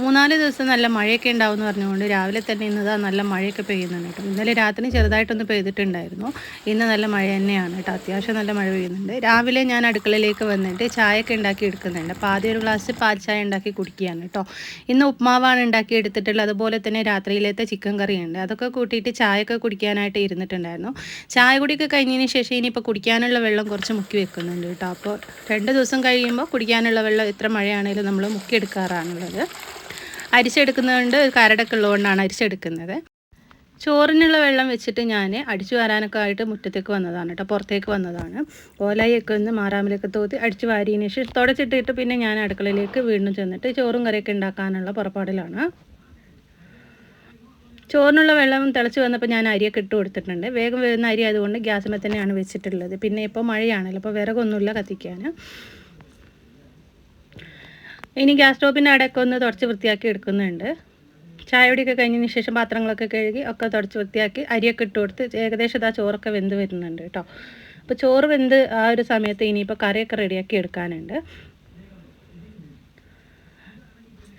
മൂന്നാൽ ദിവസം നല്ല മഴയൊക്കെ ഉണ്ടാവും എന്ന് പറഞ്ഞുകൊണ്ട് രാവിലെ തന്നെ ഇന്നതാ നല്ല മഴയൊക്കെ പെയ്യുന്നുണ്ട് കേട്ടോ. ഇന്നലെ രാത്രി ചെറുതായിട്ടൊന്ന് പെയ്തിട്ടുണ്ടായിരുന്നു. ഇന്ന് നല്ല മഴ തന്നെയാണ് കേട്ടോ. അത്യാവശ്യം നല്ല മഴ പെയ്യുന്നുണ്ട്. രാവിലെ ഞാൻ അടുക്കളയിലേക്ക് വന്നിട്ട് ചായയൊക്കെ ഉണ്ടാക്കി എടുക്കുന്നുണ്ട്. അപ്പോൾ ആദ്യം ഒരു ഗ്ലാസ് പാൽ ചായ ഉണ്ടാക്കി കുടിക്കുകയാണ് കേട്ടോ. ഇന്ന് ഉപ്മാവാണ് ഉണ്ടാക്കി എടുത്തിട്ടുള്ളത്. അതുപോലെ തന്നെ രാത്രിയിലത്തെ ചിക്കൻ കറിയുണ്ട്. അതൊക്കെ കൂട്ടിയിട്ട് ചായയൊക്കെ കുടിക്കാനായിട്ട് ഇരുന്നിട്ടുണ്ടായിരുന്നു. ചായ കുടിയൊക്കെ കഴിഞ്ഞതിന് ശേഷം ഇനിയിപ്പോൾ കുടിക്കാനുള്ള വെള്ളം കുറച്ച് മുക്കി വെക്കുന്നുണ്ട് കേട്ടോ. അപ്പോൾ രണ്ട് ദിവസം കഴിയുമ്പോൾ കുടിക്കാനുള്ള വെള്ളം എത്ര മഴയാണെങ്കിലും നമ്മൾ മുക്കിയെടുക്കാറാണുള്ളത്. അരിച്ചെടുക്കുന്നതുകൊണ്ട് കരടൊക്കെ ഉള്ളതുകൊണ്ടാണ് അരിച്ചെടുക്കുന്നത് ചോറിനുള്ള വെള്ളം വെച്ചിട്ട് ഞാൻ അടിച്ചു വാരാനൊക്കെ ആയിട്ട് മുറ്റത്തേക്ക് വന്നതാണ് കേട്ടോ പുറത്തേക്ക് വന്നതാണ്. ഓലയൊക്കെ ഒന്ന് മാറാമിലൊക്കെ തോത്തി അടിച്ചു വാരിയതിന് ശേഷം തുടച്ചിട്ടിട്ട് പിന്നെ ഞാൻ അടുക്കളയിലേക്ക് വീണ്ടും ചെന്നിട്ട് ചോറും കറിയൊക്കെ ഉണ്ടാക്കാനുള്ള പുറപ്പാടിലാണ്. ചോറിനുള്ള വെള്ളം തിളച്ച് വന്നപ്പോൾ ഞാൻ അരിയൊക്കെ ഇട്ട് കൊടുത്തിട്ടുണ്ട്. വേഗം വരുന്ന അരി ആയതുകൊണ്ട് ഗ്യാസിൽ തന്നെയാണ് വെച്ചിട്ടുള്ളത്. പിന്നെ ഇപ്പോൾ മഴയാണല്ലോ അപ്പോൾ വിറകൊന്നുമില്ല കത്തിക്കാൻ. ഇനി ഗ്യാസ് സ്റ്റോപ്പിന്റെ അടയ്ക്ക് ഒന്ന് തുടച്ച് വൃത്തിയാക്കി എടുക്കുന്നുണ്ട്. ചായപൊടിയൊക്കെ കഴിഞ്ഞതിന് ശേഷം പാത്രങ്ങളൊക്കെ കഴുകി ഒക്കെ തുടച്ച് വൃത്തിയാക്കി അരിയൊക്കെ ഇട്ട് കൊടുത്ത് ഏകദേശം ഇതാ ചോറൊക്കെ വെന്ത് വരുന്നുണ്ട് കേട്ടോ. അപ്പോൾ ചോറ് വെന്ത് ആ ഒരു സമയത്ത് ഇനിയിപ്പോൾ കറിയൊക്കെ റെഡിയാക്കി എടുക്കാനുണ്ട്.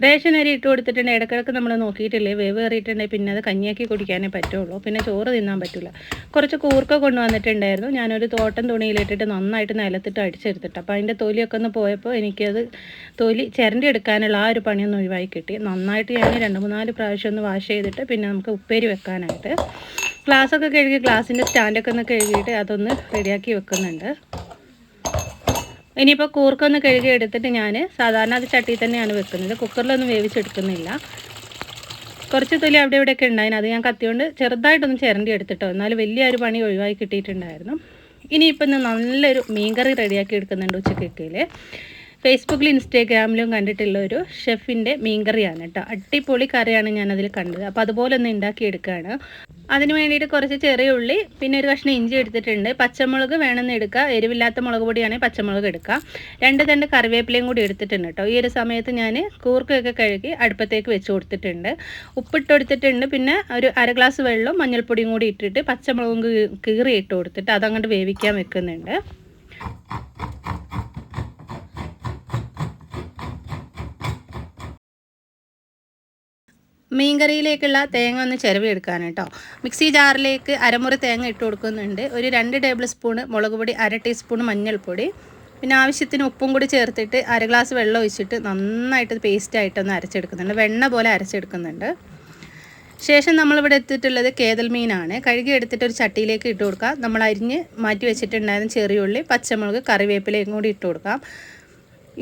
റേഷൻ അരി ഇട്ട് കൊടുത്തിട്ടുണ്ട്. ഇടക്കിടക്ക് നമ്മൾ നോക്കിയിട്ടില്ലേ? വേവ് കയറിയിട്ടുണ്ടെങ്കിൽ പിന്നെ അത് കഞ്ഞിയാക്കി കുടിക്കാനേ പറ്റുള്ളൂ. പിന്നെ ചോറ് തിന്നാൻ പറ്റില്ല കുറച്ച് കൂർക്ക കൊണ്ടുവന്നിട്ടുണ്ടായിരുന്നു. ഞാനൊരു തോട്ടം തുണിയിലിട്ടിട്ട് നന്നായിട്ട് നിലത്തിട്ട് അടിച്ചെടുത്തിട്ട്. അപ്പോൾ അതിന്റെ തൊലിയൊക്കെ ഒന്ന് പോയപ്പോൾ എനിക്കത് തൊലി ചിരണ്ടി എടുക്കാനുള്ള ആ ഒരു പണിയൊന്ന് ഒഴിവായി കിട്ടി. നന്നായിട്ട് ഞാൻ രണ്ട് മൂന്നാൽ പ്രാവശ്യം ഒന്ന് വാഷ് ചെയ്തിട്ട് പിന്നെ നമുക്ക് ഉപ്പേരി വെക്കാനായിട്ട്. ഗ്ലാസ്സൊക്കെ കഴുകി ഗ്ലാസിന്റെ സ്റ്റാൻഡൊക്കെ ഒന്ന് കഴുകിയിട്ട് അതൊന്ന് റെഡിയാക്കി വെക്കുന്നുണ്ട്. ഇനിയിപ്പോൾ കൂർക്കൊന്ന് കഴുകി എടുത്തിട്ട് ഞാൻ സാധാരണ അത് ചട്ടി തന്നെയാണ് വെക്കുന്നത്. കുക്കറിലൊന്നും വേവിച്ചെടുക്കുന്നില്ല. കുറച്ച് തൊലി അവിടെ ഇവിടെയൊക്കെ ഉണ്ടായിരുന്നു അത് ഞാൻ കത്തിയോണ്ട് ചെറുതായിട്ടൊന്ന് ചിരണ്ടി എടുത്തിട്ടോ. വലിയ വലിയൊരു പണി ഒഴിവായി കിട്ടിയിട്ടുണ്ടായിരുന്നു. ഇനിയിപ്പോൾ ഇന്ന് നല്ലൊരു മീൻകറി റെഡിയാക്കി എടുക്കുന്നുണ്ട് ഉച്ചക്കൊക്കെ ഫേസ്ബുക്കിലും ഇൻസ്റ്റാഗ്രാമിലും കണ്ടിട്ടുള്ള ഒരു ഷെഫിന്റെ മീൻകറിയാണ് കേട്ടോ. അടിപൊളി കറിയാണ് ഞാനതിൽ കണ്ടത്. അപ്പോൾ അതുപോലെ ഒന്ന് ഉണ്ടാക്കിയെടുക്കുകയാണ് അതിന് വേണ്ടിയിട്ട് കുറച്ച് ചെറിയ ഉള്ളി പിന്നെ ഒരു കഷ്ണം ഇഞ്ചി എടുത്തിട്ടുണ്ട്. പച്ചമുളക് വേണമെന്ന് എടുക്കുക എരിവില്ലാത്ത മുളക് പൊടിയാണെങ്കിൽ പച്ചമുളക് എടുക്കുക രണ്ട് തണ്ട് കറിവേപ്പിലയും കൂടി എടുത്തിട്ടുണ്ട് കേട്ടോ. ഈ ഒരു സമയത്ത് ഞാൻ കൂർക്കൊക്കെ കഴുകി അടുപ്പത്തേക്ക് വെച്ച് കൊടുത്തിട്ടുണ്ട്. ഉപ്പിട്ട് കൊടുത്തിട്ടുണ്ട്. പിന്നെ ഒരു അര ഗ്ലാസ് വെള്ളവും മഞ്ഞൾപ്പൊടിയും കൂടി ഇട്ടിട്ട് പച്ചമുളകും കീറി ഇട്ട് കൊടുത്തിട്ട് അതങ്ങോട്ട് വേവിക്കാൻ വെക്കുന്നുണ്ട്. മീൻകറിയിലേക്കുള്ള തേങ്ങ ഒന്ന് ചിരവിയെടുക്കാൻ കേട്ടോ. മിക്സി ജാറിലേക്ക് അരമുറി തേങ്ങ ഇട്ട് കൊടുക്കുന്നുണ്ട്. ഒരു രണ്ട് ടേബിൾ സ്പൂൺ മുളക് പൊടി അര ടീസ്പൂൺ മഞ്ഞൾപ്പൊടി. പിന്നെ ആവശ്യത്തിന് ഉപ്പും കൂടി ചേർത്തിട്ട് അര ഗ്ലാസ് വെള്ളം ഒഴിച്ചിട്ട് നന്നായിട്ട് പേസ്റ്റായിട്ടൊന്ന് അരച്ചെടുക്കുന്നുണ്ട്. വെണ്ണ പോലെ അരച്ചെടുക്കുന്നുണ്ട്. ശേഷം നമ്മളിവിടെ എത്തിയിട്ടുള്ളത് കേതൽ മീനാണ്. കഴുകി എടുത്തിട്ട് ഒരു ചട്ടിയിലേക്ക് ഇട്ട് കൊടുക്കാം. നമ്മൾ അരിഞ്ഞ് മാറ്റി വെച്ചിട്ടുണ്ടായിരുന്ന ചെറിയുള്ളി പച്ചമുളക് കറിവേപ്പിലയും കൂടി ഇട്ട് കൊടുക്കാം.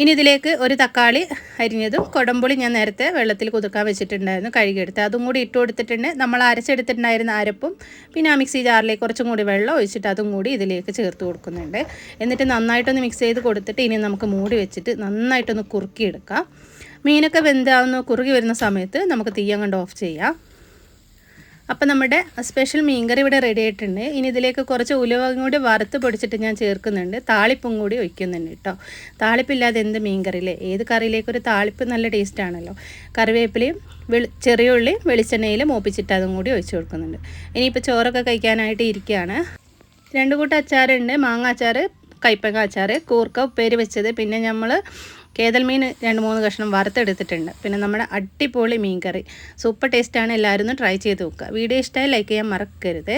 ഇനി ഇതിലേക്ക് ഒരു തക്കാളി അരിഞ്ഞതും കൊടമ്പുളി ഞാൻ നേരത്തെ വെള്ളത്തിൽ കുതിർക്കാൻ വെച്ചിട്ടുണ്ടായിരുന്നു കഴുകിയെടുത്ത്. അതും കൂടി ഇട്ട് കൊടുത്തിട്ടുണ്ട്. നമ്മൾ അരച്ചെടുത്തിട്ടുണ്ടായിരുന്ന അരപ്പും പിന്നെ ആ മിക്സി ജാറിലേക്ക് കുറച്ചും കൂടി വെള്ളം ഒഴിച്ചിട്ട് അതും കൂടി ഇതിലേക്ക് ചേർത്ത് കൊടുക്കുന്നുണ്ട്. എന്നിട്ട് നന്നായിട്ടൊന്ന് മിക്സ് ചെയ്ത് കൊടുത്തിട്ട് ഇനി നമുക്ക് മൂടി വെച്ചിട്ട് നന്നായിട്ടൊന്ന് കുറുക്കിയെടുക്കാം. മീനൊക്കെ വെന്താവുന്ന കുറുകി വരുന്ന സമയത്ത് നമുക്ക് തീയങ്ങണ്ട് ഓഫ് ചെയ്യാം. അപ്പം നമ്മുടെ സ്പെഷ്യൽ മീൻകറി ഇവിടെ റെഡി ആയിട്ടുണ്ട്. ഇനി ഇതിലേക്ക് കുറച്ച് ഉലുവയും കൂടി വറുത്ത് പൊടിച്ചിട്ട് ഞാൻ ചേർക്കുന്നുണ്ട്. താളിപ്പും കൂടി ഒഴിക്കുന്നുണ്ട് കേട്ടോ. താളിപ്പില്ലാതെ എന്ത് മീൻകറിയില്ലേ? ഏത് കറിയിലേക്ക് ഒരു താളിപ്പ് നല്ല ടേസ്റ്റ് ആണല്ലോ. കറിവേപ്പിലയും വെളി ചെറിയ ഉള്ളി വെളിച്ചെണ്ണയിൽ മൂപ്പിച്ചിട്ട് അതും കൂടി ഒഴിച്ചു കൊടുക്കുന്നുണ്ട്. ഇനിയിപ്പോൾ ചോറൊക്കെ കഴിക്കാനായിട്ട് ഇരിക്കുകയാണ്. രണ്ട് കൂട്ടം അച്ചാറുണ്ട്. മാങ്ങ അച്ചാർ കൈപ്പങ്ങ അച്ചാർ കൂർക്ക ഉപ്പേരി വെച്ചത്. പിന്നെ നമ്മൾ കേതൽ മീൻ രണ്ട് മൂന്ന് കഷ്ണം വറുത്തെടുത്തിട്ടുണ്ട്. പിന്നെ നമ്മുടെ അടിപൊളി മീൻ കറി സൂപ്പർ ടേസ്റ്റാണ് എല്ലാവരും ഒന്ന് ട്രൈ ചെയ്ത് നോക്കുക. വീഡിയോ ഇഷ്ടമായി ലൈക്ക് ചെയ്യാൻ മറക്കരുത്.